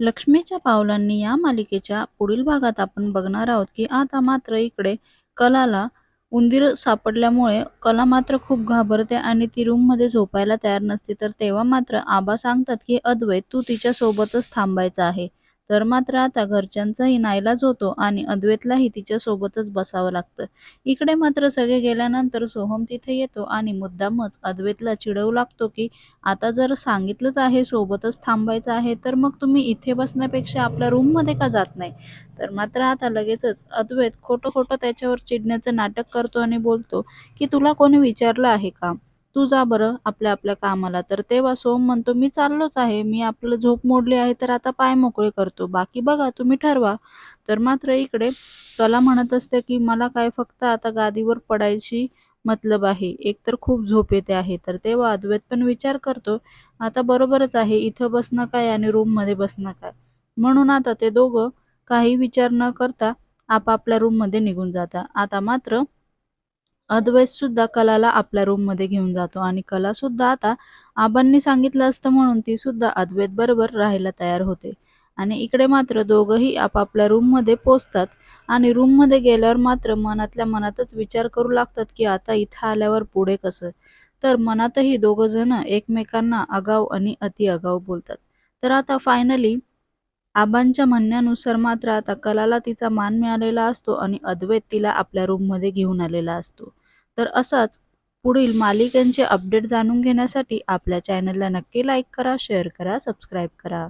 लक्ष्मीच्या पावलांनी या मालिकेच्या पुढील भागात आपण बघणार आहोत की आता मात्र इकडे कलाला उंदीर सापडल्यामुळे कला मात्र खूप घाबरते आणि ती रूममध्ये झोपायला तयार नसते. तर तेव्हा मात्र आबा सांगतात की अद्वैत तू तिच्या सोबतच थांबायचं आहे. तर मात्र आता घरच्यांचाही नाईलाज होतो आणि अद्वैतलाही तिच्या सोबतच बसावं लागतं. इकडे मात्र सगळे गेल्यानंतर सोहम तिथे येतो आणि मुद्दामच अद्वैतला चिडवू लागतो की आता जर सांगितलंच आहे सोबतच थांबायचं आहे तर मग तुम्ही इथे बसण्यापेक्षा आपल्या रूममध्ये का जात नाही? तर मात्र आता लगेचच अद्वैत खोटं खोटं त्याच्यावर चिडण्याचं नाटक करतो आणि बोलतो की तुला कोणी विचारलं आहे का? तू जा बरं आपल्या आपल्या कामाला. तर तेव्हा सोम म्हणतो मी चाललोच आहे. मी आपलं झोप मोडली आहे तर आता पाय मोकळे करतो. बाकी बघा तुम्ही ठरवा. तर मात्र इकडे कला म्हणत असते की मला काय फक्त आता गादीवर पडायची मतलब आहे. एकतर खूप झोप येते आहे. तर तेव्हा अद्वैत पण विचार करतो आता बरोबरच आहे. इथं बसणं काय आणि रूममध्ये बसणं काय म्हणून आता ते दोघं काही विचार न करता आपापल्या रूममध्ये निघून जातात आता मात्र अद्वैत सुद्धा कलाला आपल्या रूममध्ये घेऊन जातो. आणि कला सुद्धा आता आबांनी सांगितलं असतं म्हणून ती सुद्धा अद्वैत बरोबर राहायला तयार होते. आणि इकडे मात्र दोघंही आपापल्या रूममध्ये पोचतात आणि रूममध्ये गेल्यावर मात्र मनातल्या मनातच विचार करू लागतात की आता इथं आल्यावर पुढे कसं? तर मनातही दोघं जण एकमेकांना आगाव आणि अति आगाव बोलतात. तर आता फायनली आबांच्या म्हणण्यानुसार मात्र आता कलाला तिचा मान मिळालेला असतो आणि अद्वैत तिला आपल्या रूममध्ये घेऊन आलेला असतो. तर असाच पुढील मालिकांचे अपडेट जाणून घेण्यासाठी आपल्या चॅनलला नक्की लाईक करा शेअर करा सबस्क्राईब करा.